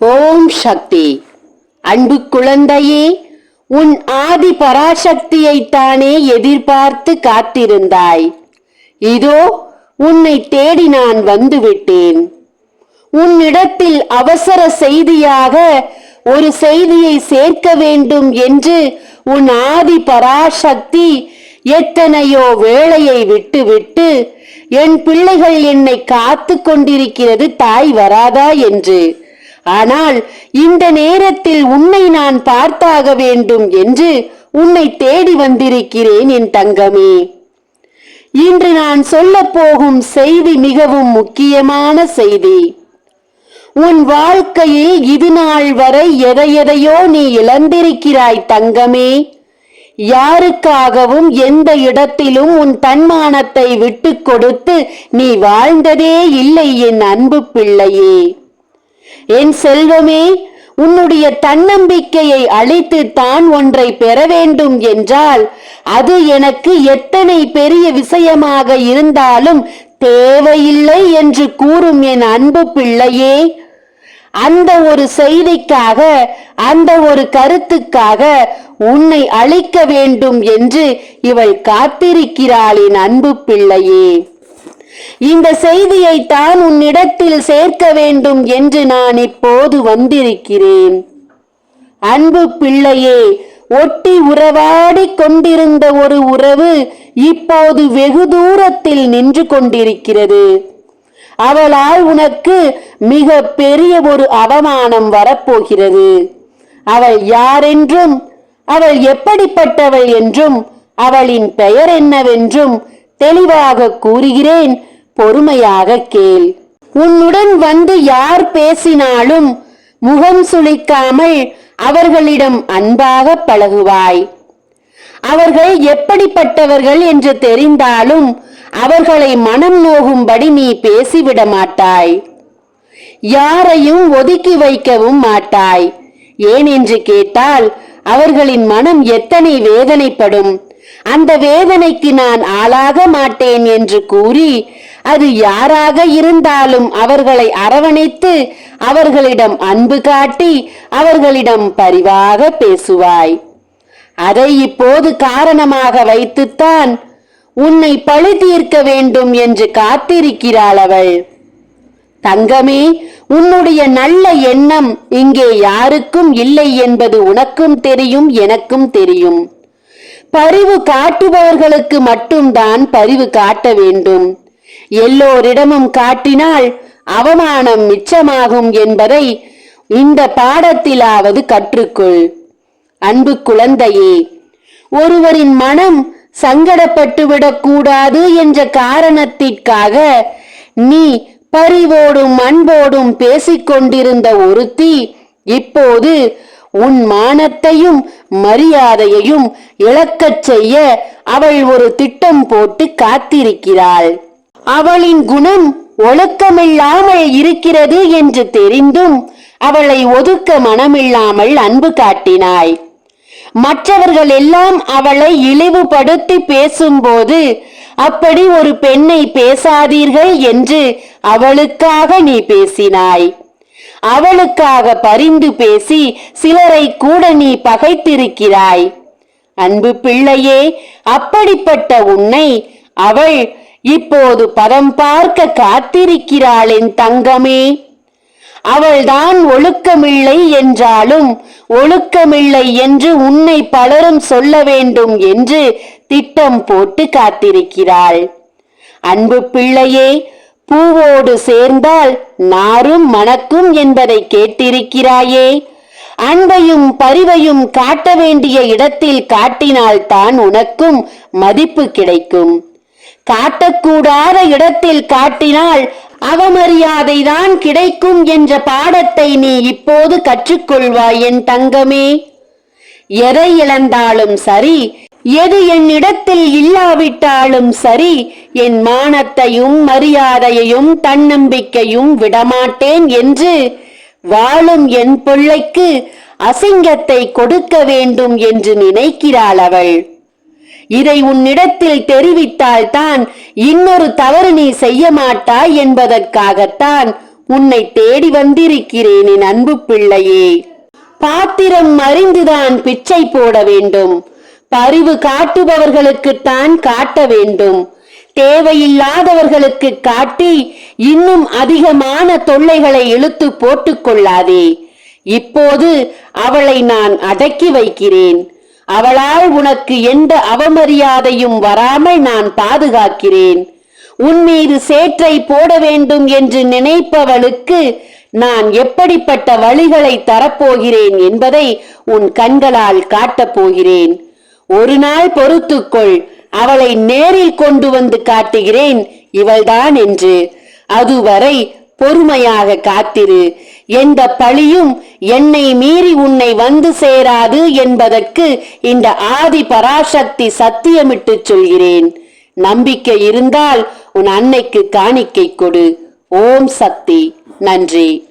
ஓம் சக்தி. அன்பு குழந்தையே உன் ஆதி பராசக்தியைத்தானே எதிர்பார்த்து காத்திருந்தாய். இதோ உன்னை தேடி நான் வந்துவிட்டேன். உன்னிடத்தில் அவசர செய்தியாக ஒரு செய்தியை சேர்க்க வேண்டும் என்று உன் ஆதி பராசக்தி எத்தனையோ வேளையை விட்டுவிட்டு என் பிள்ளைகள் என்னை காத்து கொண்டிருக்கிறது தாய் வராதா என்று. ஆனால் இந்த நேரத்தில் உன்னை நான் பார்த்தாக வேண்டும் என்று உன்னை தேடி வந்திருக்கிறேன் என் தங்கமே. இன்று நான் சொல்லப் போகும் செய்தி மிகவும் முக்கியமான செய்தி. உன் வாழ்க்கையில் இது நாள் வரை எதை எதையோ நீ இழந்திருக்கிறாய் தங்கமே. யாருக்காகவும் எந்த இடத்திலும் உன் தன்மானத்தை விட்டு கொடுத்து நீ வாழ்ந்ததே இல்லை என் அன்பு பிள்ளையே. என் செல்வமே உன்னுடைய தன்னம்பிக்கையை அழித்து தான் ஒன்றை பெற வேண்டும் என்றால் அது எனக்கு எத்தனை பெரிய விஷயமாக இருந்தாலும் தேவையில்லை என்று கூறும் என் அன்பு பிள்ளையே. அந்த ஒரு செய்திக்காக அந்த ஒரு கருத்துக்காக உன்னை அழிக்க வேண்டும் என்று இவள் காத்திருக்கிறாள் என் அன்பு பிள்ளையே. இந்த செய்தியை தான் உன்னிடத்தில் சேர்க்க வேண்டும் என்று நான் இப்போது வந்திருக்கிறேன். அன்பு பிள்ளையே ஒட்டி உறவாடி கொண்டிருந்த ஒரு உறவு இப்போது வெகு தூரத்தில் நின்று கொண்டிருக்கிறது. அவளால் உனக்கு மிக பெரிய ஒரு அவமானம் வரப்போகிறது. அவள் யாரென்றும் அவள் எப்படிப்பட்டவள் என்றும் அவளின் பெயர் என்னவென்றும் தெளிவாக கூறுகிறேன் பொறுமையாக கேள். உன்னுடன் வந்து யார் பேசினாலும் முகம் சுளிக்காமல் அவர்களிடம் அன்பாக பழகுவாய். அவர்கள் எப்படிப்பட்டவர்கள் என்று தெரிந்தாலும் அவர்களை மனம் நோகும்படி நீ பேசிவிட மாட்டாய். யாரையும் ஒதுக்கி வைக்கவும் மாட்டாய். ஏன் என்று கேட்டால் அவர்களின் மனம் எத்தனை வேதனைப்படும். அந்த வேதனைக்கு நான் ஆளாக மாட்டேன் என்று கூறி அது யாராக இருந்தாலும் அவர்களை அரவணைத்து அவர்களிடம் அன்பு காட்டி அவர்களிடம் பரிவாக பேசுவாய். அதை இப்போது காரணமாக வைத்துத்தான் உன்னை பழி தீர்க்க வேண்டும் என்று காத்திருக்கிறாள் அவள். தங்கமே உன்னுடைய நல்ல எண்ணம் இங்கே யாருக்கும் இல்லை என்பது உனக்கும் தெரியும் எனக்கும் தெரியும். பரிவு காட்டுபவர்களுக்கு மட்டும்தான் பரிவு காட்ட வேண்டும். எல்லோரிடமும் காட்டினால் அவமானம் மிச்சமாகும் என்பதை இந்த பாடத்திலாவது கற்றுக்கொள். அன்பு குழந்தையே ஒருவரின் மனம் சங்கடப்பட்டுவிடக் கூடாது என்ற காரணத்திற்காக நீ பரிவோடும் அன்போடும் பேசிக்கொண்டிருந்த ஒருத்தி இப்போது உன் மானத்தையும் மரியாதையையும் இழக்கச் செய்ய அவள் ஒரு திட்டம் போட்டு காத்திருக்கிறாள். அவளின் குணம் ஒழுக்கமில்லாமல் இருக்கிறது என்று தெரிந்தும் அவளை ஒதுக்க மனமில்லாமல் அன்பு காட்டினாய் மற்றவர்கள் எல்லாம் அவளை இழிவுபடுத்தி பேசும்போது அப்படி ஒரு பெண்ணை பேசாதீர்கள் என்று அவளுக்காக நீ பேசினாய். அவளுக்காக பரிந்து பேசி சிலரை கூட நீ பகைத்திருக்கிறாய். அன்பு பிள்ளையே அப்படிப்பட்ட உன்னை அவள் இப்போது பதம் பார்க்க காத்திருக்கிறாளின் தங்கமே. அவள்தான் ஒழுக்கமில்லை என்றாலும் ஒழுக்கமில்லை என்று உன்னை பலரும் சொல்ல வேண்டும் என்று திட்டம் போட்டு காத்திருக்கிறாள். அன்பு பிள்ளையே பூவோடு சேர்ந்தால் நாரும் மணக்கும் என்பதை கேட்டிருக்கிறாயே. அன்பையும் பரிவையும் காட்ட வேண்டிய இடத்தில் காட்டினால்தான் உனக்கும் மதிப்பு கிடைக்கும். காட்டக்கூடாத இடத்தில் காட்டினால் அவமரியாதைதான் கிடைக்கும் என்ற பாடத்தை நீ இப்போது கற்றுக்கொள்வாய் என் தங்கமே. எதை இழந்தாலும் சரி எது என்னிடத்தில் இல்லாவிட்டாலும் சரி என் மானத்தையும் மரியாதையையும் தன்னம்பிக்கையும் விடமாட்டேன் என்று வாழும் என் பிள்ளைக்கு அசிங்கத்தை கொடுக்க வேண்டும் என்று நினைக்கிறாள் அவள். இதை உன்னிடத்தில் தெரிவித்தால்தான் இன்னொரு தவறு நீ செய்ய மாட்டாய் என்பதற்காகத்தான் உன்னை தேடி வந்திருக்கிறேன் என் அன்பு பிள்ளையே. பாத்திரம் அறிந்துதான் பிச்சை போட வேண்டும். பரிவு காட்டுபவர்களுக்குத்தான் காட்ட வேண்டும். தேவையில்லாதவர்களுக்கு காட்டி இன்னும் அதிகமான தொல்லைகளை இழுத்து போட்டுக் கொள்ளாதே. இப்போது அவளை நான் அடக்கி வைக்கிறேன். அவளால் உனக்கு எந்த அவமரியாதையும் வராமல் நான் பாதுகாக்கிறேன். உன் மீது சேற்றை போட வேண்டும் என்று நினைப்பவளுக்கு நான் எப்படிப்பட்ட வழிகளை தரப்போகிறேன் என்பதை உன் கண்களால் காட்டப் போகிறேன். ஒரு நாள் பொறுத்துக்கொள். அவளை நேரில் கொண்டு வந்து காட்டுகிறேன். இவள்தான் என்று. அதுவரை பொறுமையாக காத்திரு. எந்த பழியும் என்னை மீறி உன்னை வந்து சேராது என்பதற்கு இந்த ஆதி பராசக்தி சத்தியமிட்டு சொல்கிறேன். நம்பிக்கை இருந்தால் உன் அன்னைக்கு காணிக்கை கொடு. ஓம் சக்தி. நன்றி.